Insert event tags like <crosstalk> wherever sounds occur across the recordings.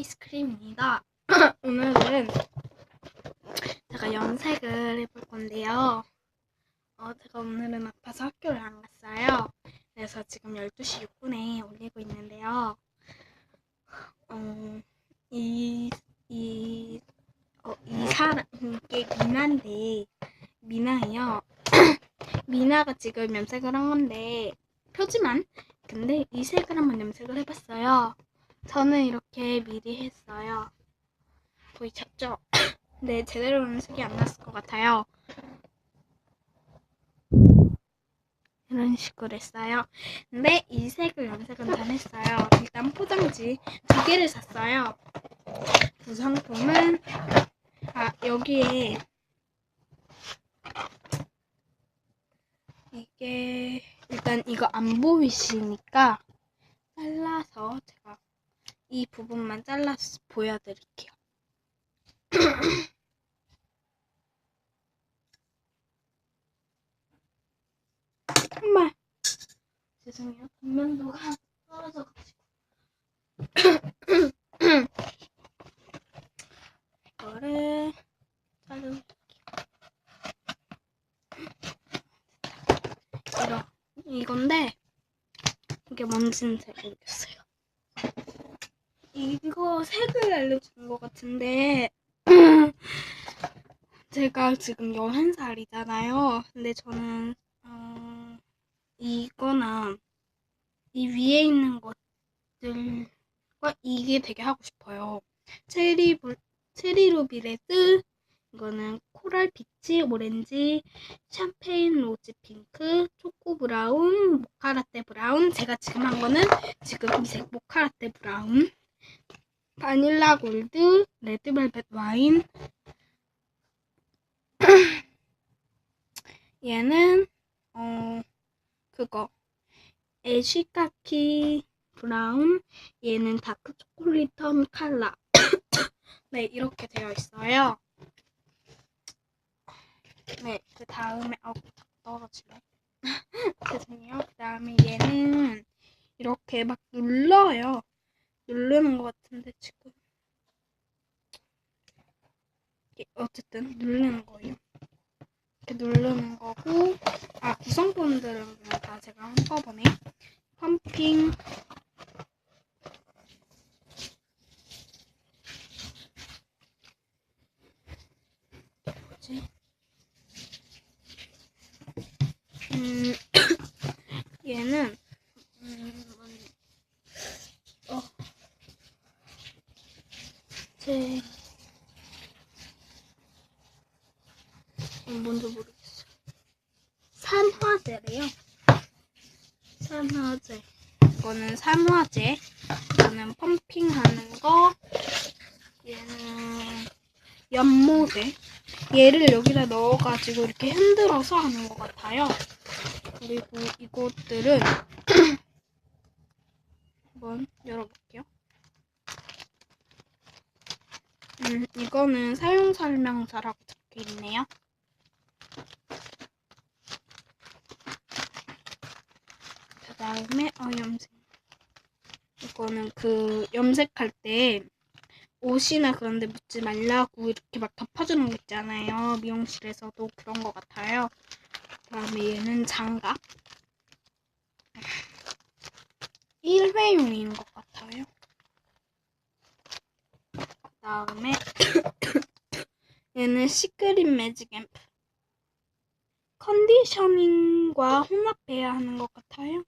페이스크림입니다. <coughs> 오늘은 제가 염색을 해볼 건데요. 어, 제가 오늘은 아파서 학교를 안 갔어요. 그래서 지금 12시 6분에 올리고 있는데요. 어, 이, 이, 어, 이 사람, 이게 미나인데, 미나예요. <coughs> 미나가 지금 염색을 한 건데, 표지만. 근데 이 색을 한번 염색을 해봤어요. 저는 이렇게 미리 했어요. 보이셨죠? <coughs> 네, 제대로 음식이 안 났을 것 같아요. 이런 식으로 했어요. 근데 이 색을 염색은 다 했어요. 일단 포장지 두 개를 샀어요. 구성품은 아 여기에 이게 일단 이거 안 보이시니까 잘라서 제가 이 부분만 잘라서 보여드릴게요. <coughs> 정말 죄송해요. 분명도가 떨어져가지고 <coughs> 이거를 자를게요. <coughs> 이런 이건데 이게 뭔지는 잘 모르겠어요. 이거 색을 알려주는 것 같은데 <clears throat> 제가 지금 11살이잖아요. 근데 저는 어, 이거나 이 위에 있는 것들과 이게 되게 하고 싶어요. 체리 볼, 체리 루비 레드 이거는 코랄 피치, 오렌지, 샴페인 로즈 핑크, 초코 브라운, 모카라떼 브라운. 제가 지금 한 거는 지금 이 색 모카라떼 브라운. 바닐라 골드, 레드벨벳 와인. <clears throat> 얘는 어 그거 애쉬카키 브라운. 얘는 다크 초콜릿 턴 칼라. <clears throat> 네 이렇게 되어 있어요. 네, 그 다음에 어 떨어지네. <laughs> 죄송해요. 그 다음에 얘는 이렇게 막 눌러요. 누르는 것 같은데 지금 어쨌든 누르는 거예요. 이렇게 누르는 거고 아 구성품들은 그냥 다 제가 한꺼번에 펌핑 뭐지? 음 <coughs> 얘는 음 뭐니? 어 제, 어, 뭔지 모르겠어요. 산화제래요. 산화제. 이거는 산화제. 이거는 펌핑하는 거. 얘는 연모제. 얘를 여기다 넣어가지고 이렇게 흔들어서 하는 것 같아요. 그리고 이것들은 <clears throat> 한번 열어볼게요. 음, 이거는 사용 설명서라고 적혀 있네요. 다음에 어 염색. 이거는 그 염색할 때 옷이나 그런 데 묻지 말라고 이렇게 막 덮어주는 거 있잖아요. 미용실에서도 그런 것 같아요. 그 다음에 얘는 장갑. 1회용인 것 같아요. 그 다음에 <coughs> 얘는 시크릿 매직 앰프 컨디셔닝과 혼합해야 하는 것 같아요.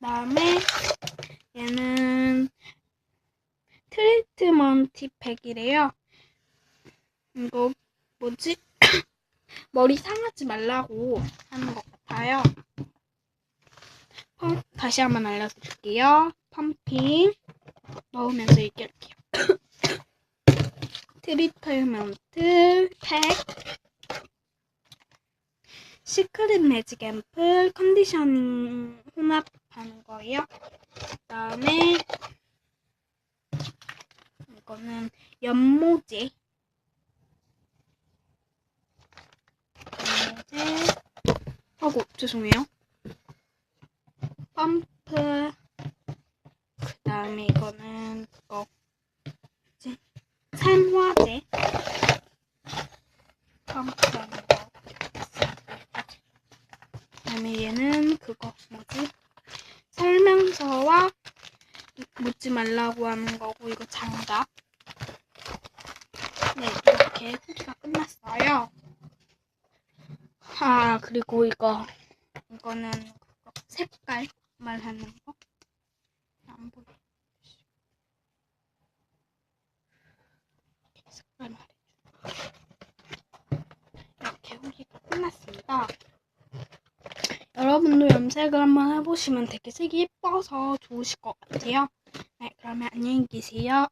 그 다음에 얘는 트리트먼트 팩이래요. 이거 뭐지? <coughs> 머리 상하지 말라고 하는 것 같아요. 펌, 다시 한번 알려드릴게요. 펌핑 넣으면서 얘기할게요. <coughs> 트리트먼트 팩 시크릿 매직 앰플 컨디셔닝 혼합 하는 거예요. 그 다음에 이거는 연모제 연모제 하고 죄송해요. 펌프 그 다음에 이거는 그거 뭐지? 산화제. 펌프라는 거. 그 다음에 얘는 그거 뭐지? 설명서와 묻지 말라고 하는 거고 이거 장갑. 네 이렇게 후기가 끝났어요. 아 그리고 이거 이거는 그거 색깔 말하는 거. 안 보여. 색깔 말해줘. 이렇게 후기가 끝났습니다. 여러분도 염색을 한번 해보시면 되게 색이 예뻐서 좋으실 것 같아요. 네, 그러면 안녕히 계세요.